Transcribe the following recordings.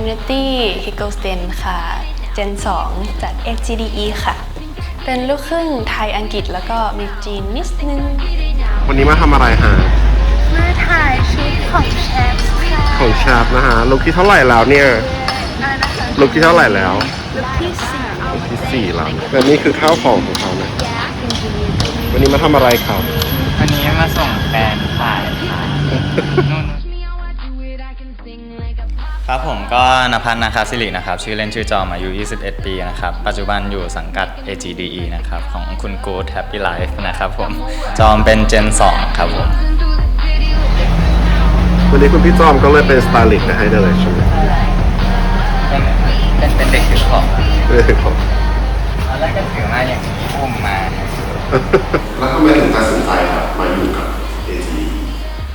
วัสดีค่ะ Trinity h i g g l e s t e n ค่ะ Gen 2 จาก FGDE ค่ะ เป็นลูกครึ่งไทยอังกฤษแล้วก็มีจีนนิดนึง วันนี้มาทำอะไรฮะ มาถ่ายชุดของแชฟค่ะของชาบนะฮะลุกที่เท่าไหร่แล้วเนี่ยอันนะคะลุกที่เท่าไหร่แล้วลุคที่สี่ลุกที่สี่แล้วและนี่คือข้าวของของเขานะ วันนี้มาทำอะไรครับ วันนี้มาส่งแฟนถ่ายนู่น ครับผมก็นภัสนะครับสิรินะครับ ชื่อเล่นชื่อจอมอายุ 21 ปีนะครับ ปัจจุบันอยู่สังกัด AGDE นะครับ ของคุณ Good Happy Life นะครับผม จอมเป็น Gen 2 ครับผม วันนี้คุณพี่จอมก็เลยเป็นสไตลิสต์ให้เลยใช่ไหมเป็นเป็นเด็กถือของเออครับตอนแรกก็ถือมาอย่างนี้อุ้มมา แล้วทำไมถึงตัดสินใจครับมาอยู่กับ AT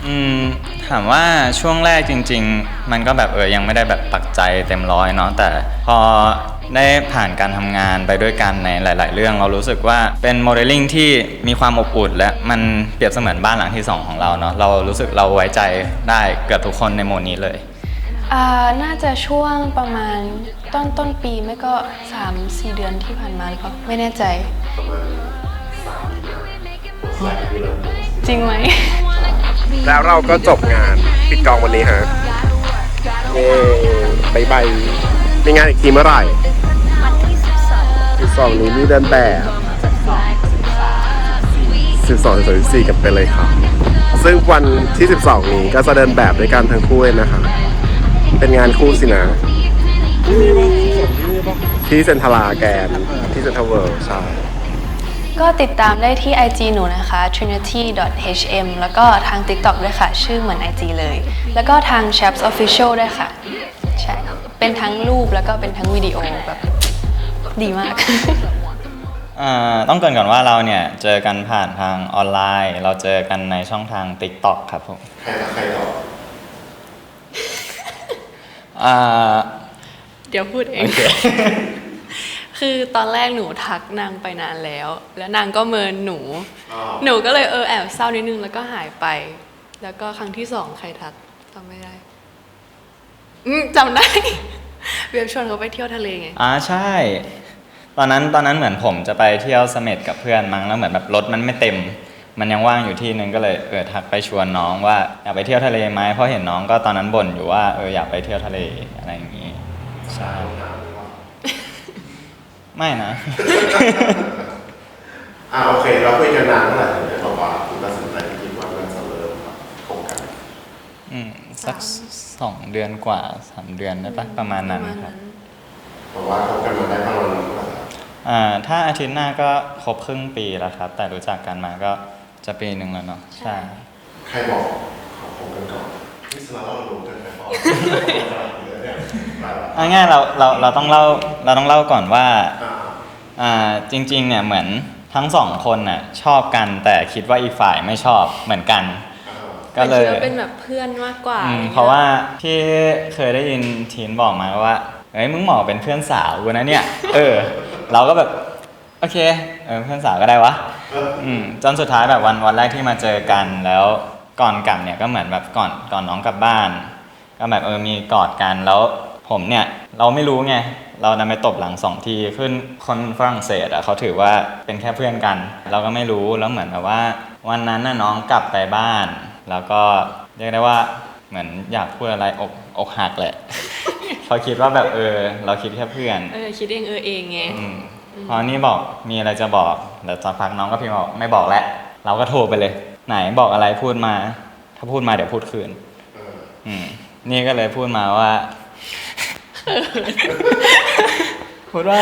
อืม ถามว่าช่วงแรกจริง ๆ มันก็แบบเออยังไม่ได้แบบปักใจเต็มร้อยเนาะแต่พอได้ผ่านการทำงานไปด้วยกันในหลาย ๆ เรื่อง เรารู้สึกว่าเป็นโมเดลลิ่งที่มีความอบอุ่นและมันเปรียบเสมือนบ้านหลังที่ 2 ของเราเนาะเรารู้สึกเราไว้ใจได้เกือบทุกคนในโหมดนี้เลยอ่าน่าจะช่วงประมาณต้นต้นปีไม่ก็ 3-4 เดือนที่ผ่านมาหรือเปล่าไม่แน่ใจ จริงไหม แล้วเราก็จบงานปิดกองวันนี้ฮะเย้บายบายมีงานอีกทีเมื่อไหร่ที่สิบสองนี้มีเดินแบบสิบสองสิบสี่กันไปเลยครับ ซึ่งวันที่สิบสองนี้ก็จะเดินแบบด้วยกันทั้งคู่เลยนะคะเป็นงานคู่สินะ ที่เซนทราแกนที่เซนทรัลเวิลด์ใช่ ก็ติดตามได้ที่ IG หนูนะคะ trinity.hm แล้วก็ทาง TikTok ด้วยค่ะ ชื่อเหมือน IG เลย แล้วก็ทาง Chaps Official ด้วยค่ะ ใช่ เป็นทั้งรูปแล้วก็เป็นทั้งวิดีโอแบบดีมาก อ่าต้องเกรินก่อนว่าเราเนี่ย เจอกันผ่านทางออนไลน์ เราเจอกันในช่องทาง TikTok ครับผมใครต่อใครต่ออ่า เดี๋ยวพูดเอง โอเค คือตอนแรกหนูทักนางไปนานแล้ว แล้วนางก็เมินหนู หนูก็เลยเออแอบเศร้านิดนึงแล้วก็หายไป แล้วก็ครั้งที่สองใครทักจำไม่ได้ อืมจำได้ เวียบชวนเขาไปเที่ยวทะเลไง อ่าใช่ ตอนนั้นตอนนั้นเหมือนผมจะไปเที่ยวเสม็ดกับเพื่อนมั้งแล้วเหมือนแบบรถมันไม่เต็ม มันยังว่างอยู่ที่นึงก็เลยเออทักไปชวนน้องว่าอยากไปเที่ยวทะเลไหมเพราะเห็นน้องก็ตอนนั้นบ่นอยู่ว่าเอออยากไปเที่ยวทะเลอะไรอย่างนี้ใช่ ไม่นะ อ่าโอเคเราคุยกันนานเท่าไหร่ถึงได้บอกว่าคุณตัดสินใจคิดว่ามันจะเริ่มคบกันอืมสักสองเดือนกว่าสามเดือนได้ปะประมาณนั้นครับบอกว่าคบกันมาได้ประมาณเท่าไหร่อ่าถ้าอาทิตย์หน้าก็ครบครึ่งปีแล้วครับ แต่รู้จักกันมาก็จะปีหนึ่งแล้วเนาะใช่ ใครบอกขอคบกันก่อนนี่สาระเรารู้กันไปก่อน เอาง่ายๆเราเราเราต้องเล่าเราต้องเล่าก่อนว่าอ่าอ่าจริงๆเนี่ยเหมือนทั้งสองคนน่ะชอบกันแต่คิดว่าอีกฝ่ายไม่ชอบเหมือนกัน ก็เลยแต่คิดว่าเป็นแบบเพื่อนมากกว่าอืมอไงี้ยเพราะว่าที่เคยได้ยินทีนบอกมาว่าเฮ้ยมึงเหมาะเป็นเพื่อนสาวกูนะเนี่ย เออ เราก็แบบโอเคเออเพื่อนสาวก็ได้วะอืมจนสุดท้ายแบบวันวันแรกที่มาเจอกันแล้วก่อนกลับเนี่ยก็เหมือนแบบก่อนก่อนน้องกลับบ้าน ก็แบบเออมีกอดกันแล้ว ผมเนี่ยเราไม่รู้ไงเรานำไปตบหลังสองทีขึ้นคนฝรั่งเศสอะเขาถือว่าเป็นแค่เพื่อนกัน เราก็ไม่รู้แล้วเหมือนแบบว่า วันนั้นน่ะน้องกลับไปบ้าน แล้วก็เรียกได้ว่าเหมือนอยากพูดอะไรอกอกหักแหละ เขาคิดว่าแบบเออ เราคิดแค่เพื่อนเออคิดเองเออเองไงอืมพอนี่บอกมีอะไรจะบอกแล้วสักพักน้องก็พิมพ์บอกไม่บอกแล้วเราก็โทรไปเลย ไหนบอกอะไรพูดมา ถ้าพูดมาเดี๋ยวพูดคืน อืมนี่ก็เลยพูดมาว่า พูดว่า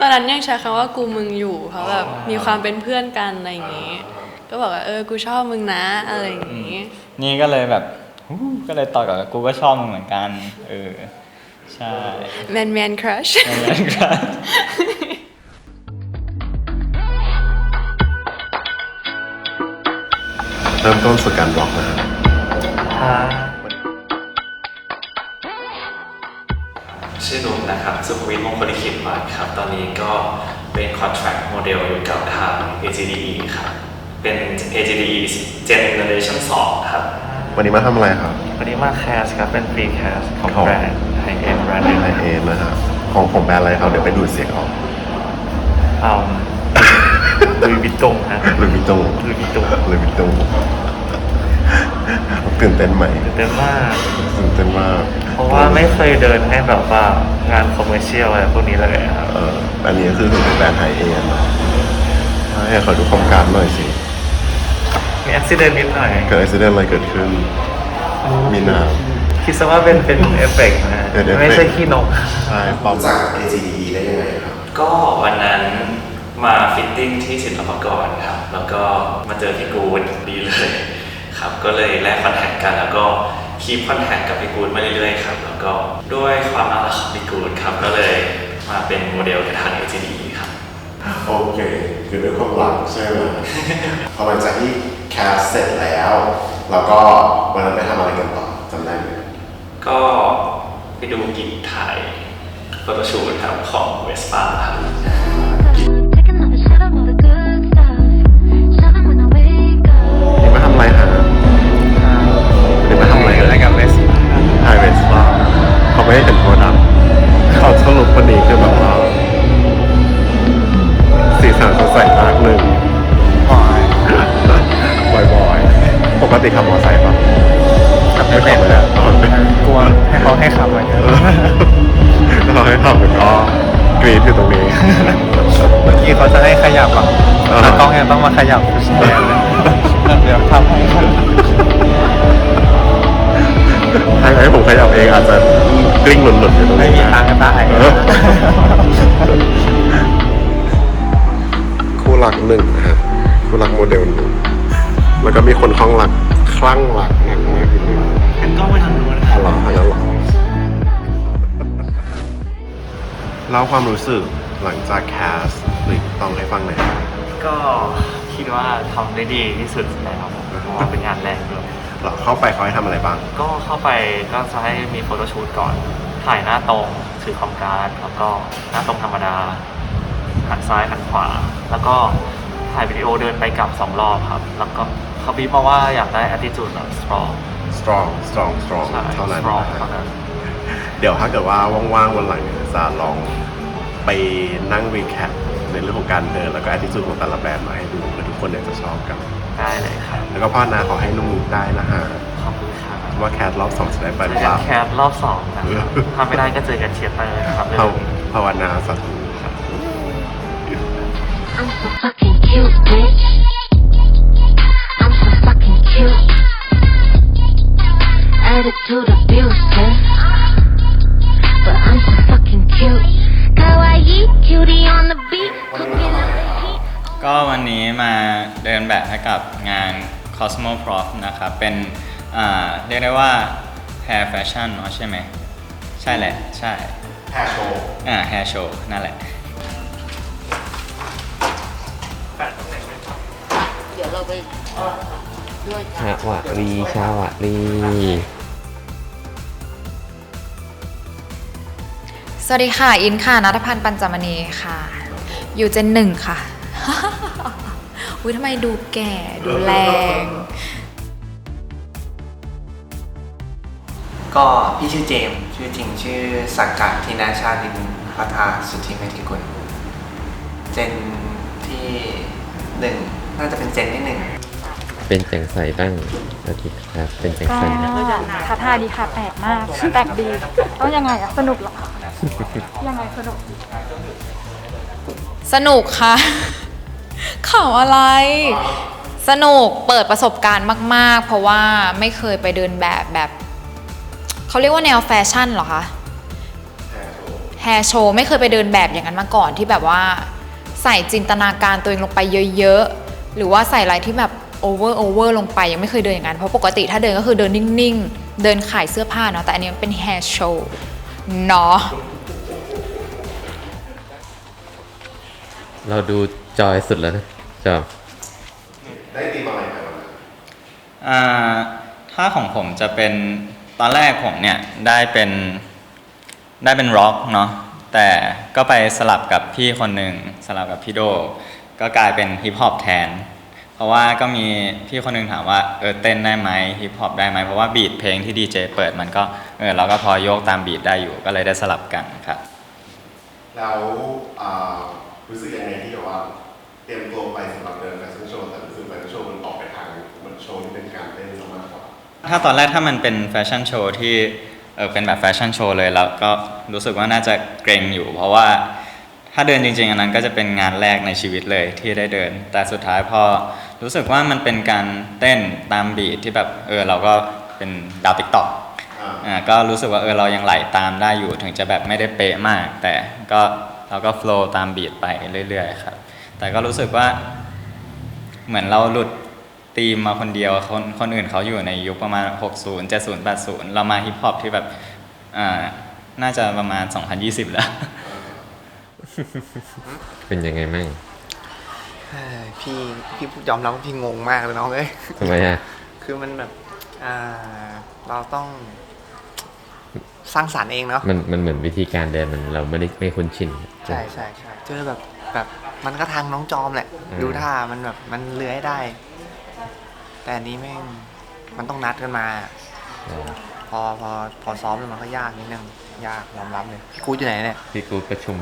ตอนนั้นยังใช้คำว่ากูมึงอยู่เพราะแบบมีความเป็นเพื่อนกันอะไรอย่างงี้ ก็บอกว่าเออกูชอบมึงนะอะไรอย่างงี้ นี่ก็เลยแบบฮู้ก็เลยต่อกับกูก็ชอบมึงเหมือนกัน เออ ใช่ แมนแมนครัชนั่นแหละครับเริ่มต้นฝึกการบล็อกนะครับ ชื่อนุ๊กนะครับ สุขวิทย์มงคลลิขิตวัฒน์ครับ ตอนนี้ก็เป็น contract model อยู่กับทาง AGDE ครับ เป็น AGDE Gen Generation 2 ครับ วันนี้มาทำอะไรครับ วันนี้มาแคสครับ เป็นฟรีแคสของของแบรนด์ไฮเอ็นแบรนด์หนึ่งไอเอนะครับของผมแบรนด์อะไรครับ เดี๋ยวไปดูดเสียงออกเอาลุยวิตตงฮะหรือวิตงลุยวิตตงหรือวิตงตื่นเต้นไหมตื่นเต้นมากตื่นเต้นมาก เพราะว่าไม่เคยเดินให้แบบว่างานคอมเมอร์เชียลอะไรพวกนี้เลยครับ เอออันนี้ก็คือถึงเป็นแบรนด์ไฮเอ็นนะให้ขอดูโครงการหน่อยสิ มีอุบิเหตุนิดหน่อยเกิดอุบิเหตุอะไรเกิดขึ้น มีน้คิดซะว่าเป็นเป็นเอฟเฟกต์นะเป็นเอฟเฟกต์ไม่ใช่ขี้นกำใช่ปลอม จาก AGD ได้ยังไงครับ ก็วันนั้นมาฟิตติ้งที่ศิลปากรครับ แล้วก็มาเจอพี่กูดดีเลย ครับ ก็เลยแลกคอนแทคกันแล้วก็ คีปคอนแทคกับพี่กูดมาเรื่อยๆครับแล้วก็ด้วยความน่ารักของพี่กูดครับก็เลยมาเป็นโมเดลกับทาง AGD ครับ โอเค คือด้วยความรักใช่ไหมพอหลังจากที่แคสเสร็จแล้วแล้วก็วันนั้นไปทำอะไรกันต่อจำได้ไหมก็ไปดูกิจถ่ายโฟโต้ชูตครับของเวสป้าครับ ไม่ให้เห็นโปรดักต์เขาสรุปวันนี้คือแบบว่าสีสันสดใสมากหนึ่งบ่อยๆปกติขับมอเตอร์ไซค์ปะขับไม่เป็นเลยตอนเป็นกลัวให้เขาให้ขับอะไรเงี้ยเราให้ขับแล้วก็กรีดอยู่ตรงนี้เมื่อกี้เขาจะให้ขยับอะอ่าตากล้องยังต้องมาขยับแทนเลยเดี๋ยวทำให้ถ้าให้ผมขยับเองอาจจะ กลิ้งหล่นๆอยู่ตรงไม่นี้มีทางกันได้เออคู่รักหนึ่งนะฮะคู่รักโมเดลหนึ่งแล้วก็มีคนคลั่งรักคลั่งรักอย่างนี้คือหนึ่งเป็นกล้องไปทางนู้นอ๋อเหรออันนั้นเหรอเล่าความรู้สึกหลังจากแคสหรือต้องให้ฟังหน่อยครับก็คิดว่าทำได้ดีที่สุดแล้วครับเพราะว่าเป็นงานแรกด้วย เหรอเข้าไปเขาให้ทำอะไรบ้าง ก็เข้าไปก็จะให้มีโฟโต้ชูตก่อน ถ่ายหน้าตรงถือคอมการ์ดแล้วก็หน้าตรงธรรมดาหันซ้ายหันขวา แล้วก็ถ่ายวิดีโอเดินไปกลับสองรอบครับ แล้วก็เขาบีบมาว่าอยากได้ attitude แบบ strong strong strong strong ใช่เท่านั้น strong นะเท่าฮะนั้นเดี๋ยวถ้าเกิดว่าว่างๆวันหลังเนี่ยจะลองไปนั่งรีแคปในเรื่องของการเดินแล้วก็ attitude ของแต่ละแบรนด์มาให้ดูเพื่อทุกคนเนี่ยจะชอบกัน ได้เลยครับ แล้วก็พ่อนาขอให้นุ่มๆได้นะฮะขอบคุณครับว่าแคสรอบสองจะได้ไปเจหอรือเปกัล่านแคสรอบสองนะครับถ้าไม่ได้ก็เจอกันเชียร์เตอร์นะครับภาวภาวนาสาธุ I'm so fucking cute, bitch. I'm so fucking cute. Attitude abusive. But I'm so fucking cute. Kawaii, cutie on the beat. Cooking up the heat. ก็วันนี้มาเดินแบบให้กับงาน Cosmo Prof นะครับ เป็นอ่าเรียกได้ว่า hair fashion เนอะใช่ไหม ใช่แหละ ใช่แฮร์โชว์อ่า hair show นั่นแหละชาวะรีชาวะรีสวัสดีค่ะ อินค่ะนัทพันธ์ปัญจมณีค่ะ อยู่เจนหนึ่งค่ะ อุ้ยทำไมดูแก่ดูแรง ก็พี่ชื่อเจมส์ชื่อจริงชื่อสักกะทินาชาดินพัฒนาสุทธิเมธิกุลเจนที่หนึ่งน่าจะเป็นเจนที่หนึ่งเป็นจังใสบ้างสวัสดีครับ เป็นจังก็ใสท้าทายดีค่ะแปลกมากแปลกดีต้องยังไงอะสนุกเหรอยังไงสนุก สนุกค่ะ ข่าวอะไร สนุกเปิดประสบการณ์มาก ๆ เพราะว่าไม่เคยไปเดินแบบแบบเขาเรียกว่าแนวแฟชั่นเหรอคะแฮร์โชว์ไม่เคยไปเดินแบบอย่างนั้นมาก่อนที่แบบว่า ใส่จินตนาการตัวเองลงไปเยอะๆ หรือว่าใส่อะไรที่แบบโอเวอร์โอเวอร์ลงไปยังไม่เคยเดินอย่างนั้น เพราะปกติถ้าเดินก็คือเดินนิ่งๆ เดินขายเสื้อผ้าเนาะแต่อันนี้มันเป็นแฮร์โชว์เนาะเราดู จอยสุดแล้วนะจอยได้ตีมอะไรไปวันนั้นอ่าถ้าของผมจะเป็นตอนแรกผมเนี่ยได้เป็นได้เป็นร็อกเนาะแต่ก็ไปสลับกับพี่คนหนึ่งสลับกับพี่โด ก็กลายเป็นฮิปฮอปแทน เพราะว่าก็มีพี่คนหนึงถามว่าเออเต้นได้ไหมฮิปฮอปได้ไหมเพราะว่าบีทเพลงที่ดีเจเปิดมันก็เออเราก็พอโยกตามบีทได้อยู่ก็เลยได้สลับกันครับแล้วอ่ารู้สึกยังไงที่แบบว่า เตรียมตัวไปสำหรับเดินแฟชั่นโชว์แต่รู้สึกแฟชั่นโชว์มันออกไปทางเหมือนโชว์ที่เป็นการเต้นซะมากกว่าถ้าตอนแรกถ้ามันเป็นแฟชั่นโชว์ที่เออเป็นแบบแฟชั่นโชว์เลยแล้วก็รู้สึกว่าน่าจะเกรงอยู่ เพราะว่าถ้าเดินจริง ๆ อันนั้นก็จะเป็นงานแรกในชีวิตเลยที่ได้เดิน แต่สุดท้ายพอรู้สึกว่ามันเป็นการเต้นตามบีทที่แบบเออเราก็เป็นดาวติ๊กต็อกอ่าอ่าก็รู้สึกว่าเออเรายังไหลตามได้อยู่ถึงจะแบบไม่ได้เป๊ะมาก แต่ก็เราก็โฟลว์ตามบีทไปเรื่อยๆครับ แต่ก็รู้สึกว่า เหมือนเราหลุดธีมมาคนเดียวคนคนอื่นเขาอยู่ในยุคประมาณ 60 70 80 เรามาฮิปฮอปที่แบบอ่าน่าจะประมาณ 2020 แล้ว เป็นยังไงมั่งเอ้ยพี่พี่ยอมรับว่าพี่งงมากเลยน้องเอ้ยทำไมอะคือมันแบบอ่าเราต้องสร้างสรรค์เองเนาะมันมันเหมือนวิธีการเดินมันเราไม่ได้ไม่คุ้นชิน ใช่ใช่ใช่เจอแบบแบบ มันก็ทางน้องจอมแหละ อืม ดูท่ามันแบบมันเลื้อยได้ แต่อันนี้แม่งมันต้องนัดกันมาอ๋อพอพอพอซ้อมแล้วมันก็ยากนิดนึงยากยอมรับเลยกูอยู่ไหนเนี่ยพี่กูดประชุม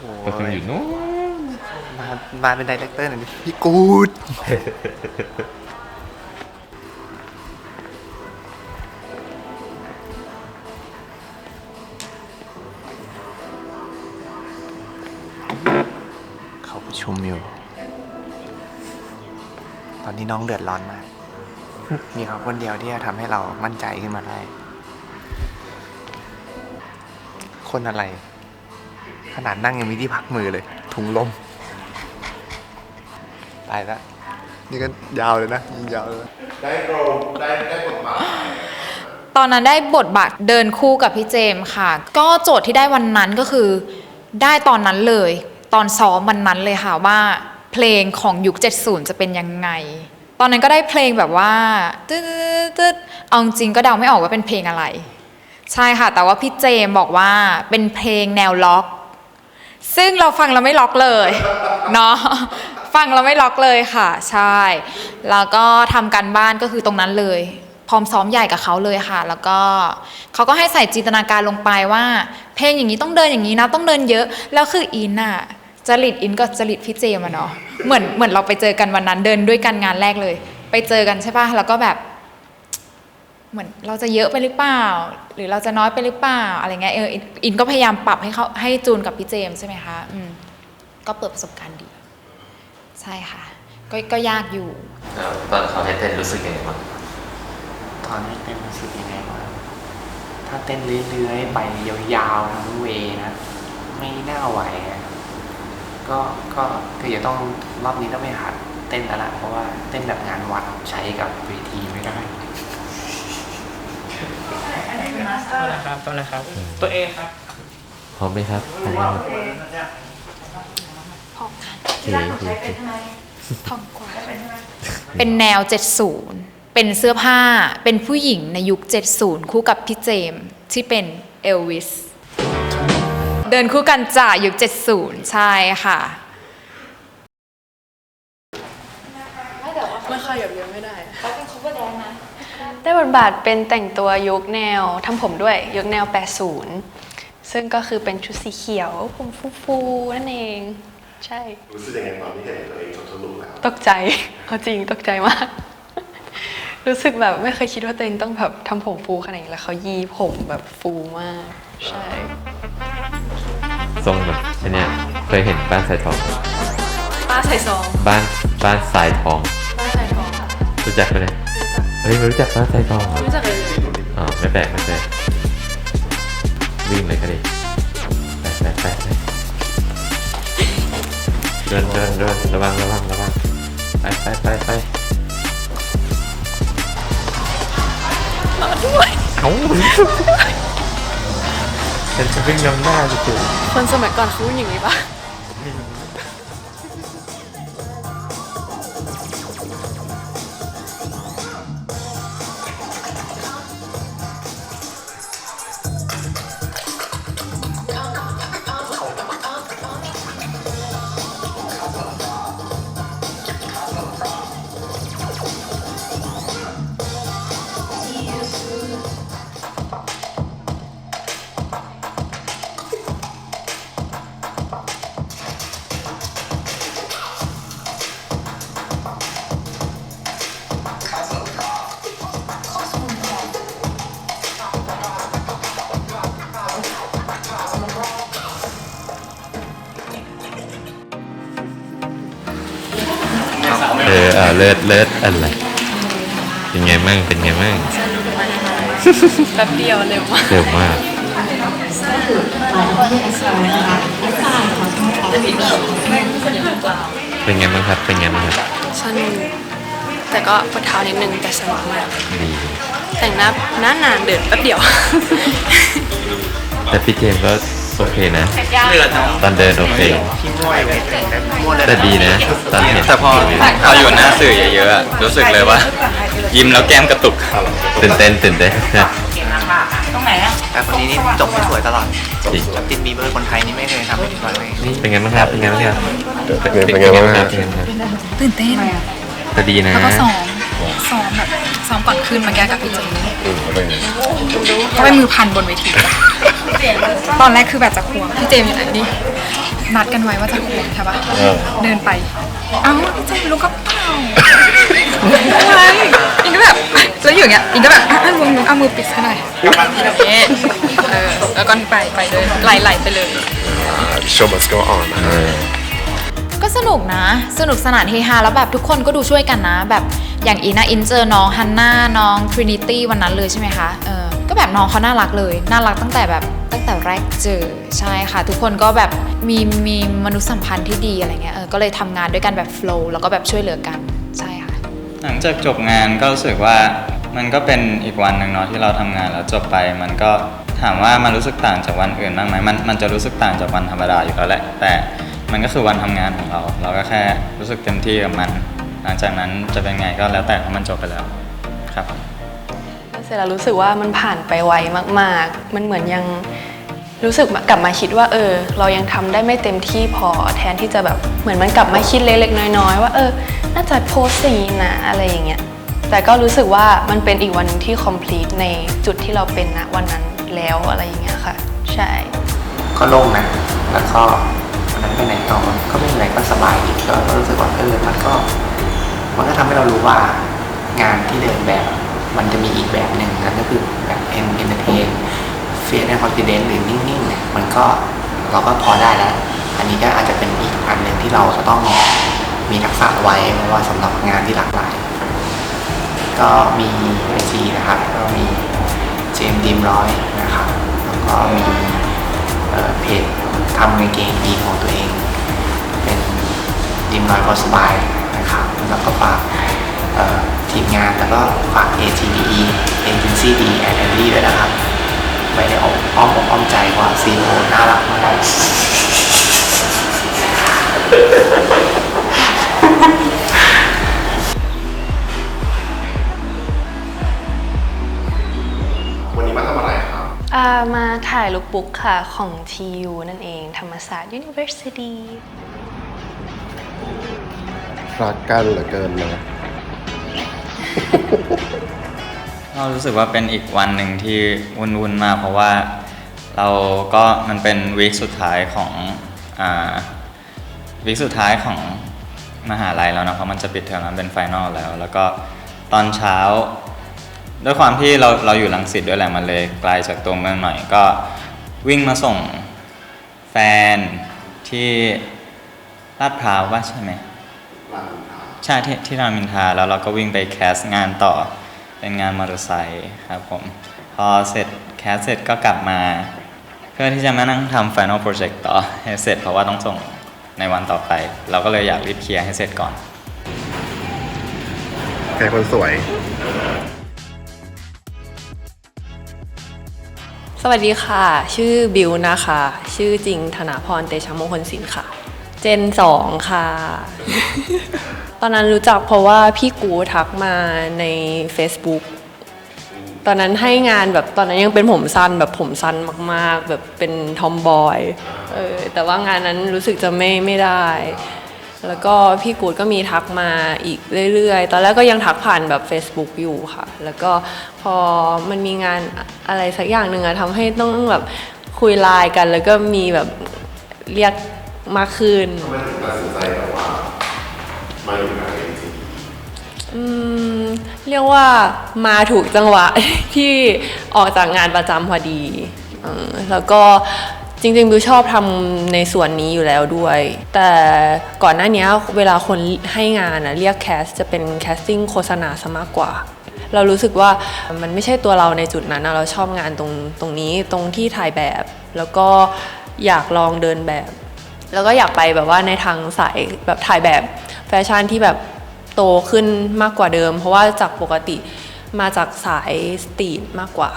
โอ้ประชุมอยู่นู้นมามาเป็นดีเลกเตอร์หน่อยดิพี่กูด ชุมอยู่ ตอนนี้น้องเดือดร้อนมาก มีเขาคนเดียวที่จะทำให้เรามั่นใจขึ้นมาได้ คนอะไร ขนาดนั่งยังมีที่พักมือเลย ถุงลม ตายละนี่ก็ยาวเลยนะยิงยาวเลยนะได้โรลได้ได้บทบาทตอนนั้นได้บทบาทเดินคู่กับพี่เจมส์ค่ะ ก็โจทย์ที่ได้วันนั้นก็คือ ได้ตอนนั้นเลย ตอนซ้อมวันนั้นเลยค่ะว่าเพลงของยุค 70 จะเป็นยังไง ตอนนั้นก็ได้เพลงแบบว่าตึ๊ดตึ๊ดเอาจริงก็เดาไม่ออกว่าเป็นเพลงอะไร ใช่ค่ะ แต่ว่าพี่เจมบอกว่าเป็นเพลงแนวล็อก ซึ่งเราฟังเราไม่ล็อกเลยเนาะฟังเราไม่ล็อกเลยค่ะ ใช่ แล้วก็ทำการบ้านก็คือตรงนั้นเลย พร้อมซ้อมใหญ่กับเขาเลยค่ะ แล้วก็เขาก็ให้ใส่จินตนาการลงไปว่า เพลงอย่างนี้ต้องเดินอย่างนี้นะต้องเดินเยอะแล้วคืออินอะ จริตอินก็จริตพี่เจมอะเนาะเหมือนเหมือนเราไปเจอกันวันนั้นเดินด้วยกันงานแรกเลย ไปเจอกันใช่ปะแล้วก็แบบ เหมือนเราจะเยอะไปหรือเปล่า หรือเราจะน้อยไปหรือเปล่าอะไรเงี้ยเอออินอินก็พยายามปรับให้เขาให้จูนกับพี่เจมส์ใช่ไหมคะอืมก็เปิดประสบการณ์ดี ใช่ค่ะ ก็ก็ยากอยู่ตอนเขาให้เต้นรู้สึกยังไงบ้างตอนนี้เต้นรู้สึกยังไงบ้างถ้าเต้นเรื่อยๆไปยาวๆทั้งเวนะ ไม่น่าไหวอะ ก็ก็คืออย่าต้องรอบนี้ต้องไปหัดเต้นแล้วล่ะเพราะว่าเต้นแบบงานวัดใช้กับเวทีไม่ได้นะครับตัวนะครับ ตัวเอครับพร้อมไหมครับพร้อมไหมครับโอเคโอเคโอเคท่องกว่าเป็นแนว 70 เป็นเสื้อผ้าเป็นผู้หญิงในยุค 70 คู่กับพี่เจมส์ที่เป็นเอลวิส เดินคู่กันจ่ายุค70 ใช่ค่ะ ไม่ขยับเยอะไม่ได้ได้บทบาทเป็นแต่งตัวยุคแนวทำผมด้วยยุคแนว 80 ซึ่งก็คือเป็นชุดสีเขียว ผมฟูๆนั่นเอง ใช่ รู้สึกยังไงตอนที่เห็นตัวเองจบทะลุแล้วตกใจ เอาจริงตกใจมาก รู้สึกแบบไม่เคยคิดว่าตัวเองต้องแบบทำผมฟูขนาดนี้แล้วเขายีผมแบบฟูมาก ใช่ ทรงแบบไอ้เนี่ยเคยเห็นบ้านสายทองป้าใส่ซองบ้านบ้านสายทองป้าใส่ทองรู้จักไหมเนี่ยเฮ้ยไม่รู้จักบ้านสายทองเหรอ รู้จักเลยอ๋อไม่แปลกไม่แปลกวิ่งเลยก็ดีไปไปไปไปเดินเดินเดินระวังระวังระวังไปไปไปไปเอา ฉันจะวิ่งนำหน้าจะถูกคนสมัยก่อนเขาอย่างนี้ปะ อะไร เป็นไงมั่งเป็นไงมั่งแป๊บเดียวเร็วมากเร็วมากเป็นไงบ้างครับ เป็นไงบ้างครับสนุกแต่ก็ปวดเท้านิดนึงแต่สนุกมาก ดี แต่งหน้าหน้านานเดินแป๊บเดียว แต่พี่เจมส์ก็ โอเคนะตอนเดินโอเคแต่ดีนะ ตอนเห็นแต่พอพออยู่หน้าสื่อเยอะๆอะรู้สึกเลยว่า ยิ้มแล้วแก้มกระตุกตื่นเต้นตื่นเต้นนะแต่คนนี้นี่จบไม่สวยตลอดจริงจัสตินบีเบอร์คนไทยนี่ไม่เคยทำให้ผิดหวังเลยเป็นไงบ้างครับเป็นไงบ้างครับเป็นไงบ้างครับเป็นไงบ้างครับตื่นเต้นแต่ดีนะแล้วก็ซ้อม ซ้อมแบบซ้อมก่อนขึ้นมาแก้กับพี่เจมเพราะไปมือพันบนเวที ตอนแรกคือแบบจะควงพี่เจมส์อยู่ไหนนี่นัดกันไว้ว่าจะควงใช่ปะเดินไป เอ้าพี่เจมส์รู้ก็เปล่าอะไรอิงก็แบบแล้วอยู่อย่างเงี้ยอิงก็แบบอะอะมึงมึงเอามือปิดซะหน่อยอย่างเงี้ยเออแล้วก็ไปไปเลยไหลๆไปเลยโชว์ must go on นะฮะ ก็สนุกนะ สนุกสนานเฮฮาแล้วแบบทุกคนก็ดูช่วยกันนะ แบบอย่างอีนะอินเจอน้องฮันน่าน้องทรินิตี้วันนั้นเลยใช่ไหมคะเออก็แบบน้องเขาน่ารักเลย น่ารักตั้งแต่แบบตั้งแต่แรกเจอใช่ค่ะ ทุกคนก็แบบมีมีมนุษยสัมพันธ์ที่ดีอะไรเงี้ยเออก็เลยทำงานด้วยกันแบบโฟล์แล้วก็แบบช่วยเหลือกันใช่ค่ะหลังจากจบงานก็รู้สึกว่ามันก็เป็นอีกวันหนึ่งเนาะที่เราทำงานแล้วจบไปมันก็ถามว่ามันรู้สึกต่างจากวันอื่นบ้างไหมมันมันจะรู้สึกต่างจากวันธรรมดาอยู่แล้วแหละแต่ มันก็คือวันทำงานของเรา เราก็แค่รู้สึกเต็มที่กับมัน หลังจากนั้นจะเป็นไงก็แล้วแต่เพราะมันจบไปแล้วครับเสร็จแล้วรู้สึกว่ามันผ่านไปไวมาก ๆ มันเหมือนยังรู้สึกกลับมาคิดว่าเออ เรายังทำได้ไม่เต็มที่พอแทนที่จะแบบเหมือนมันกลับมาคิดเล็กๆน้อยๆ ว่าเออ น่าจะโพสต์อย่างนี้นะอะไรอย่างเงี้ยแต่ก็รู้สึกว่ามันเป็นอีกวันหนึงที่ complete ในจุดที่เราเป็นนะวันนั้นแล้วอะไรอย่างเงี้ยค่ะ ใช่ก็โล่งนะแล้วก็ วันนั้นไปไหนต่อก็ไม่มีอะไรก็สบายดีก็ก็รู้สึกว่าเออมันก็มันก็ทำให้เรารู้ว่างานที่เดินแบบมันจะมีอีกแบบหนึ่งนั่นก็คือแบบเอ็นเอนเตอร์เทนเฟียร์แอนคอนฟิเดนซ์หรือนิ่งๆเนี่ยมันก็เราก็พอได้แล้ว อันนี้ก็อาจจะเป็นอีกอันหนึ่งที่เราจะต้องมีทักษะไว้เพราะว่าสำหรับงานที่หลากหลาย ก็มีไอจีนะครับก็มีเจมดีมร้อยนะครับแล้วก็มีเอ่อเพจ ทำในเกมดีของตัวเอง เป็นดีมน้อยพอสบายนะครับแล้วก็ฝากทีมงานแล้วก็ฝาก ATDE Agency D and a n d y ด้วยนะครับไว้ในอ้อมอ้อมอกอ้อมใจว่าซีโอน่ารักมาก มาถ่ายลุคบุ๊กค่ะของ TU นั่นเอง ธรรมศาสตร์ University รักกันเหลือเกินนะ เรารู้สึกว่าเป็นอีกวันหนึ่งที่วุ่นๆมากเพราะว่าเราก็มันเป็นวีคสุดท้ายของอ่าวีคสุดท้ายของมหาลัยแล้วนะเพราะมันจะปิดเทอมแล้วเป็นไฟนอลแล้ว แล้วก็ตอนเช้า ด้วยความที่เราเราอยู่ลังสิตด้วยแหละมันเลยไกลจากตัวเมืองหน่อยก็วิ่งมาส่งแฟนที่ลาดพร้าวว่าใช่ไหมใช่ที่ที่รามอินทราแล้วเราก็วิ่งไปแคสงานต่อเป็นงานมอเตอร์ไซค์ครับผมพอเสร็จแคสเสร็จก็กลับมา เพื่อที่จะมานั่งทำ Final Project ต่อให้เสร็จเพราะว่าต้องส่งในวันต่อไป เราก็เลยอยากรีบเคลียร์ให้เสร็จก่อนแกคนสวย สวัสดีค่ะ ชื่อบิวนะคะ ชื่อจริงธนาพรเตชะมงคลศิลป์ค่ะ เจนสองค่ะ ตอนนั้นรู้จักเพราะว่าพี่กูทักมาใน Facebook ตอนนั้นให้งานแบบตอนนั้นยังเป็นผมสั้นแบบผมสั้นมาก ๆ แบบเป็นทอมบอยเออแต่ว่างานนั้นรู้สึกจะไม่ไม่ได้ แล้วก็พี่กูดก็มีทักมาอีกเรื่อยๆ ตอนแรกก็ยังทักผ่านแบบ Facebook อยู่ค่ะ แล้วก็พอมันมีงานอะไรสักอย่างหนึ่งอะทำให้ต้องแบบคุยไลน์กัน แล้วก็มีแบบเรียกมากขึ้นทำไมถึงตัดสินใจแบบว่ามาอยู่กับ ATD อืมเรียกว่ามาถูกจังหวะที่ออกจากงานประจำพอดีอแล้วก็ จริงๆบิวชอบทำในส่วนนี้อยู่แล้วด้วย แต่ก่อนหน้านี้เวลาคนให้งานอะเรียกแคสจะเป็นแคสติ้งโฆษณาซะมากกว่า เรารู้สึกว่ามันไม่ใช่ตัวเราในจุดนั้นนะเราชอบงานตรงตรงนี้ตรงที่ถ่ายแบบ แล้วก็อยากลองเดินแบบ แล้วก็อยากไปแบบว่าในทางสายแบบถ่ายแบบแฟชั่นที่แบบโตขึ้นมากกว่าเดิม เพราะว่าจากปกติมาจากสายสตรีทมากกว่า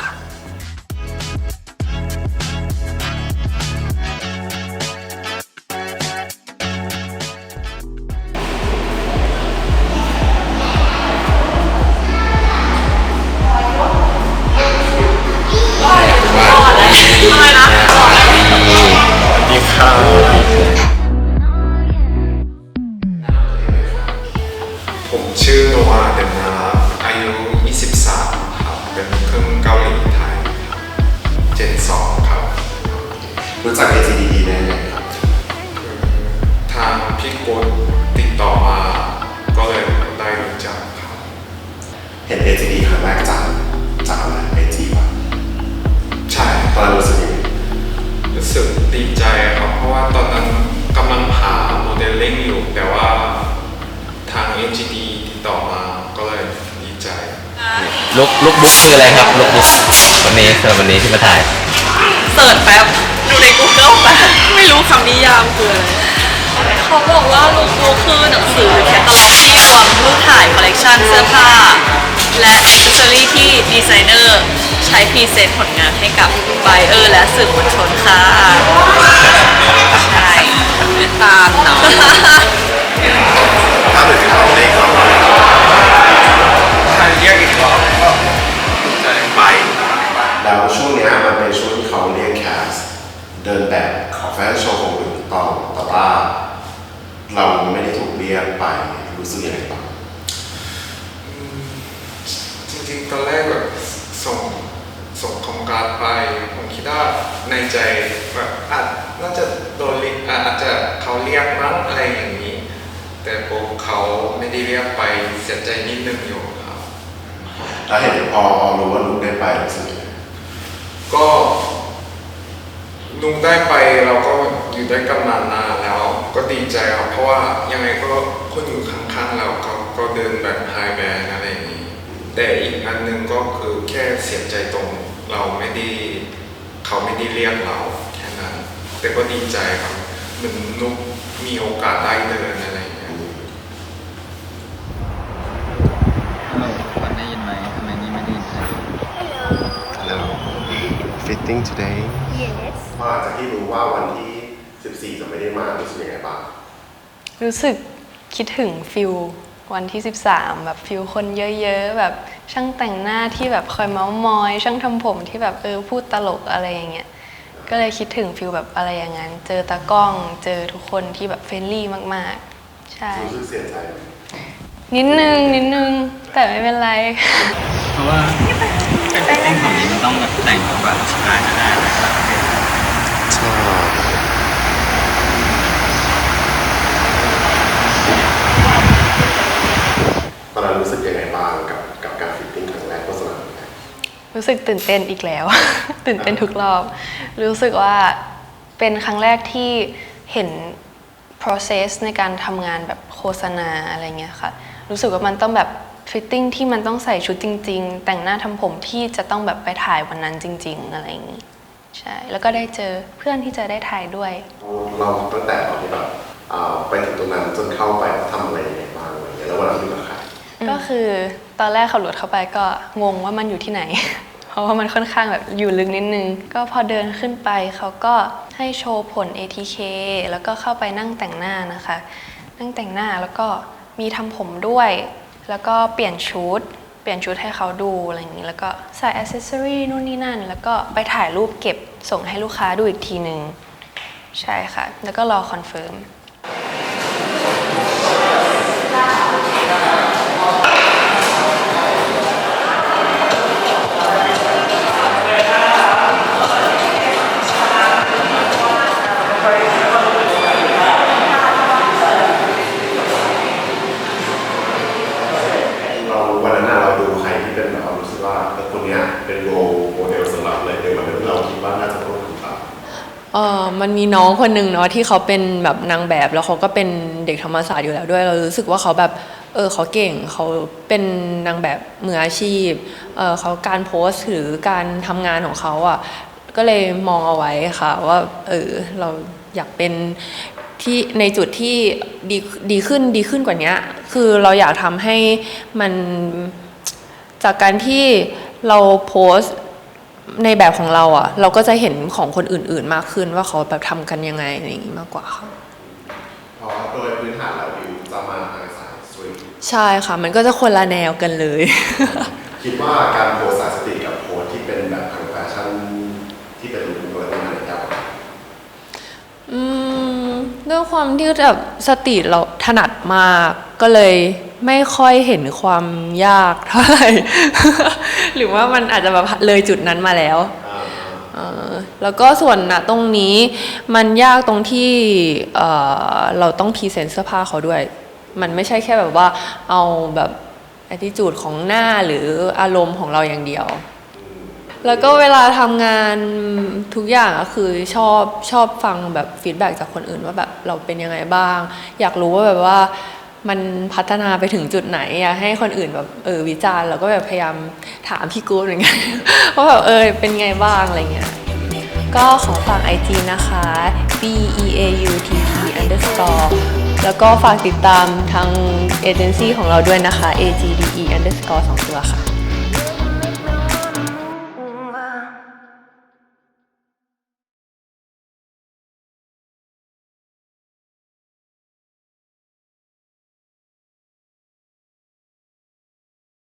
ดี ดีไซเนอร์ ใช้พรีเซนต์ผลงานให้กับไบเออร์และสื่อมวลชนค่ะ ใช่ตามเนาะถ้าเหมือนที่เขาได้เขาใครเรียกอีกรอบก็ดีใจไปแล้วช่วงนี้มันเป็นช่วงที่เขาเรียกแคสเดินแบบขอแฟชั่นโชว์ของอื่นต่อแต่ว่าเราไม่ได้ถูกเรียกไปรู้สึกยังไงบ้าง จริงๆ ตอนแรกแบบส่งส่งคอมการ์ดไป ผมคิดว่าในใจแบบอาจน่าจะโดนเรียกอะอาจจะเขาเรียกมั้งอะไรอย่างนี้ แต่พอเขาไม่ได้เรียกไปเสียใจนิดนึงอยู่ครับแล้วเห็นพอรู้ว่าลูกได้ไปรู้สึกยังไงก็ลุงได้ไปเราก็อยู่ด้วยกันมานานแล้วก็ดีใจครับเพราะว่ายังไงก็คนอยู่ข้างๆเราก็ก็เดินแบบไฮแบนด์อะไรอย่างนี้ แต่อีกอันหนึงก็คือแค่เสียใจตรงเราไม่ได้เขาไม่ได้เรียกเราแค่นั้น แต่ก็ดีใจครับเหมือนนุกมีโอกาสได้เดินอะไรอย่างเงี้ยฮัลโหลฟันได้ยินไหมทำไมนี่ไม่ได้ยิน Hello fitting today yes พอหลังจากที่รู้ว่าวันที่ 14 จะไม่ได้มารู้สึกยังไงบ้างรู้สึกคิดถึงฟิล วันที่ 13 แบบฟิลคนเยอะๆ แบบช่างแต่งหน้าที่แบบคอยเมาส์มอย ช่างทำผมที่แบบเออพูดตลกอะไรอย่างเงี้ยก็เลยคิดถึงฟิลแบบอะไรอย่างนั้น เจอตากล้องเจอทุกคนที่แบบเฟรนลี่มากๆ ใช่ รู้สึกเสียใจไหมนิดนึงนิดนึงแต่ไม่เป็นไร เพราะว่าเป็นฟิตติ้งของนี้มันต้องแบบแต่งตัวแบบสไตล์นั้นนะใช่ตอนนั้นรู้สึกยังไงบ้างกับกับการฟิตติ้งครั้งแรกโฆษณาครั้งแรก รู้สึกตื่นเต้นอีกแล้ว ตื่นเต้นทุกรอบ รู้สึกว่าเป็นครั้งแรกที่เห็น process ในการทำงานแบบโฆษณาอะไรเงี้ยค่ะ รู้สึกว่ามันต้องแบบฟิตติ้งที่มันต้องใส่ชุดจริง ๆ แต่งหน้าทำผมที่จะต้องแบบไปถ่ายวันนั้นจริง ๆ อะไรอย่างงี้ใช่ แล้วก็ได้เจอเพื่อนที่จะได้ถ่ายด้วย เราตั้งแต่ตอนที่แบบอ่าไปถึงตรงนั้นจนเข้าไปทำอะไรยังไงบ้างอะไรอย่างเงี้ยแล้ววันนั้นอยู่กับใครก็คือ ตอนแรกขับรถเข้าไปก็งงว่ามันอยู่ที่ไหน เพราะว่ามันค่อนข้างแบบอยู่ลึกนิดนึง ก็พอเดินขึ้นไปเขาก็ให้โชว์ผล ATK แล้วก็เข้าไปนั่งแต่งหน้านะคะ นั่งแต่งหน้าแล้วก็มีทำผมด้วย แล้วก็เปลี่ยนชุดเปลี่ยนชุดให้เขาดูอะไรอย่างนี้ แล้วก็ใส่อ c เซสซอรีนู่นนี่นั่น แล้วก็ไปถ่ายรูปเก็บส่งให้ลูกค้าดูอีกทีหนึ่งใช่ค่ะ แล้วก็รอคอนเฟิร์ม เราวันนั้นน่ะเราดูใครที่เป็นแบบเรารู้สึกว่า เออมันมีน้องคนหนึ่งเนาะที่เขาเป็นแบบนางแบบแล้วเขาก็เป็นเด็กธรรมศาสตร์อยู่แล้วด้วย เรารู้สึกว่าเขาแบบเออเขาเก่งเขาเป็นนางแบบมืออาชีพเออเขาการโพสหรือการทำงานของเขาอะก็เลยมองเอาไว้ค่ะ ว่าเออเราอยากเป็นที่ในจุดที่ดีดีขึ้นดีขึ้นกว่านี้คือเราอยากทำให้มันจากการที่เราโพสต ในแบบของเราอะ่ะเราก็จะเห็นของคนอื่น ๆ มากขึ้นว่าเขาแบบทำกันยังไงอะไรอย่างนี้มากกว่าค่ะเพราะว่าโดยพื้นฐานแล้ววิวจะมาทางสายสตรีทใช่ค่ะ มันก็จะคนละแนวกันเลย คิดว่าการโพสต์สายสตรีทกับโพสต์ที่เป็นแบบทางแฟชั่นที่เป็นรูปตัวที่ไหนครับอืมด้วยความที่แบบสตรีทเราถนัดมากก็เลย ไม่ค่อยเห็นความยากเท่าไหร่ หรือว่ามันอาจจะแบบเลยจุดนั้นมาแล้วเอ่อแล้วก็ส่วนนะตรงนี้มันยากตรงที่เอ่อเราต้องพรีเซนต์เสื้อผ้าเขาด้วย มันไม่ใช่แค่แบบว่าเอาแบบ attitude ของหน้าหรืออารมณ์ของเราอย่างเดียว แล้วก็เวลาทำงานทุกอย่างก็คือชอบชอบฟังแบบฟีดแบ็จากคนอื่นว่าแบบเราเป็นยังไงบ้าง อยากรู้ว่าแบบว่า มันพัฒนาไปถึงจุดไหนอยากให้คนอื่นแบบเออวิจารณ์แล้วก็แบบพยายามถามพี่กู๊ดเหมือนกันว่าแบบเออเป็นไงบ้างอะไรเงี้ยก็ขอฝาก IG นะคะ b e a u t t underscore แล้วก็ฝากติดตามทางเอเจนซี่ของเราด้วยนะคะ a g d e underscore สองตัวค่ะ